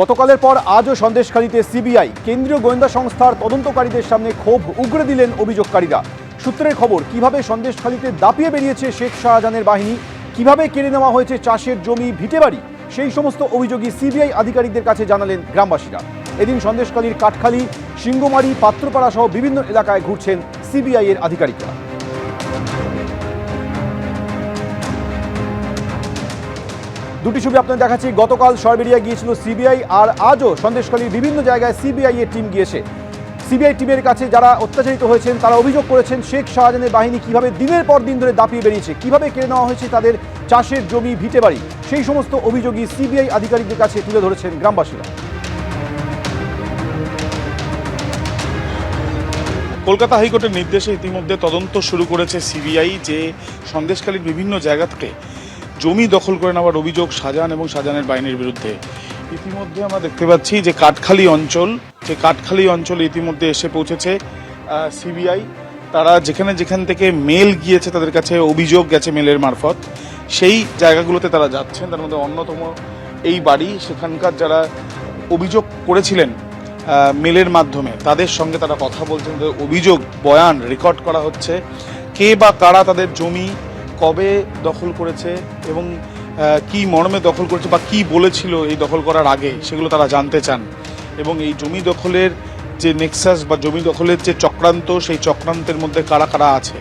গতকালের পর আজও সন্দেশখালীতে সিবিআই, কেন্দ্রীয় গোয়েন্দা সংস্থার তদন্তকারীদের সামনে ক্ষোভ উগরে দিলেন অভিযোগকারীরা। সূত্রের খবর, কীভাবে সন্দেশখালীতে দাপিয়ে বেরিয়েছে শেখ শাহজাহানের বাহিনী, কীভাবে কেড়ে নেওয়া হয়েছে চাষের জমি, ভিটেবাড়ি, সেই সমস্ত অভিযোগই সিবিআই আধিকারিকদের কাছে জানালেন গ্রামবাসীরা। এদিন সন্দেশখালীর কাঠখালী সিংহমারি পাত্রপাড়া সহ বিভিন্ন এলাকায় ঘুরছেন সিবিআই এর আধিকারিকরা। দুটি ছবি আপনাদের দেখাচ্ছি। গতকাল সরবেরিয়া গিয়েছিল সিবিআই আর আজও সন্দেশখালীর বিভিন্ন জায়গায় সিবিআই এর টিম গিয়েছে। সিবিআই টিমের কাছে যারা অত্যাচারিত হয়েছেন, তারা অভিযোগ করেছেন শেখ শাহজাহানের বাহিনী কীভাবে দিনের পর দিন ধরে দাপিয়ে বেরিয়েছে, কীভাবে কেড়ে নেওয়া হয়েছে তাদের চাষের জমি, ভিটে বাড়ি, সেই সমস্ত অভিযোগই সিবিআই আধিকারিকদের কাছে তুলে ধরেছেন গ্রামবাসীরা। কলকাতা হাইকোর্টের নির্দেশে ইতিমধ্যে তদন্ত শুরু করেছে সিবিআই যে সন্দেশখালীর বিভিন্ন জায়গা থেকে জমি দখল করে নেওয়ার অভিযোগ শাহজাহান এবং শাহজাহানের বাহিনীর বিরুদ্ধে। ইতিমধ্যে আমরা দেখতে পাচ্ছি যে কাঠখালি অঞ্চল, যে কাঠখালি অঞ্চলে ইতিমধ্যে এসে পৌঁছেছে সিবিআই। তারা যেখানে যেখান থেকে মেল গিয়েছে তাদের কাছে অভিযোগ গেছে মেলের মারফত। সেই জায়গাগুলোতে তারা যাচ্ছেন। তার মধ্যে অন্যতম এই বাড়ি, সেখানকার যারা অভিযোগ করেছিলেন মেলের মাধ্যমে, তাদের সঙ্গে তারা কথা বলছেন। তাদের অভিযোগ, বয়ান রেকর্ড করা হচ্ছে। কে বা কারা তাদের জমি কবে দখল করেছে এবং কি মর্মে দখল করেছে বা কি বলেছিল এই দখল করার আগে, সেগুলো তারা জানতে চান। এবং এই জমি দখলের যে নেক্সাস বা জমি দখলের যে চক্রান্ত, সেই চক্রান্তের মধ্যে কারা কারা আছে?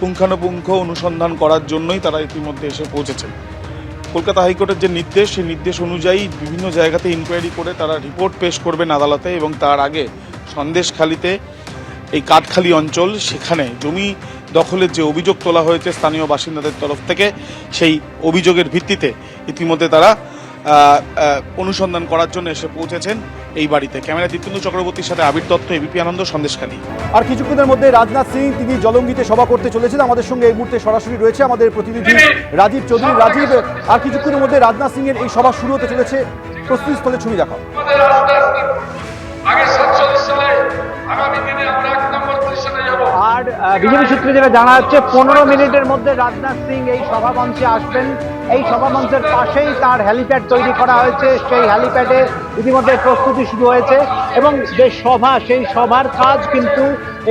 পুঙ্খানুপুঙ্খ অনুসন্ধান করার জন্যই তারা ইতিমধ্যে এসে পৌঁছেছেন। কলকাতা হাইকোর্টের যে নির্দেশ, সেই নির্দেশ অনুযায়ী বিভিন্ন জায়গাতে ইনকোয়ারি করে তারা রিপোর্ট পেশ করবেন আদালতে এবং তার আগে সন্দেশখালিতে, এই কাঠখালি অঞ্চল, সেখানে জমি দখলের যে অভিযোগ তোলা হয়েছে স্থানীয় বাসিন্দাদের তরফ থেকে সেই অভিযোগের ভিত্তিতে ইতিমধ্যে তারা অনুসন্ধান করার জন্য এসে পৌঁছেছেন এই বাড়িতে। ক্যামেরা দীপেন্দু চক্রবর্তীর সাথে আবির দত্ত এবিপি আনন্দ সন্দেশখালী আর কিছুক্ষণের মধ্যে রাজনাথ সিং তিনি জলঙ্গিতে সভা করতে চলেছেন আমাদের সঙ্গে এই মুহূর্তে সরাসরি রয়েছে আমাদের প্রতিনিধি রাজীব চৌধুরী। রাজীব আর কিছুক্ষণের মধ্যে রাজনাথ সিং এর এই সভা শুরু হতে চলেছে। প্রস্তুতি স্থলে ছবি দেখাও। বিজেপি সূত্রে যেটা জানা যাচ্ছে, পনেরো মিনিটের মধ্যে রাজনাথ সিং এই সভামঞ্চে আসবেন। এই সভামঞ্চের পাশেই তার হ্যালিপ্যাড তৈরি করা হয়েছে। সেই হ্যালিপ্যাডে ইতিমধ্যে প্রস্তুতি শুরু হয়েছে এবং যে সভা, সেই সভার কাজ কিন্তু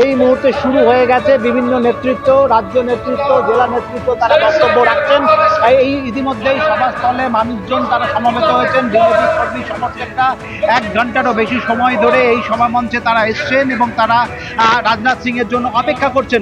এই মুহূর্তে শুরু হয়ে গেছে। বিভিন্ন নেতৃত্ব, রাজ্য নেতৃত্ব, জেলা নেতৃত্ব তারা বক্তব্য রাখছেন। এই ইতিমধ্যেই সভাস্থলে মানুষজন তারা সমবেত হয়েছেন। বিজেপি কর্মী সমর্থকরা এক ঘন্টারও বেশি সময় ধরে এই সভামঞ্চে তারা এসছেন এবং তারা রাজনাথ সিং এর জন্য অপেক্ষা করছেন।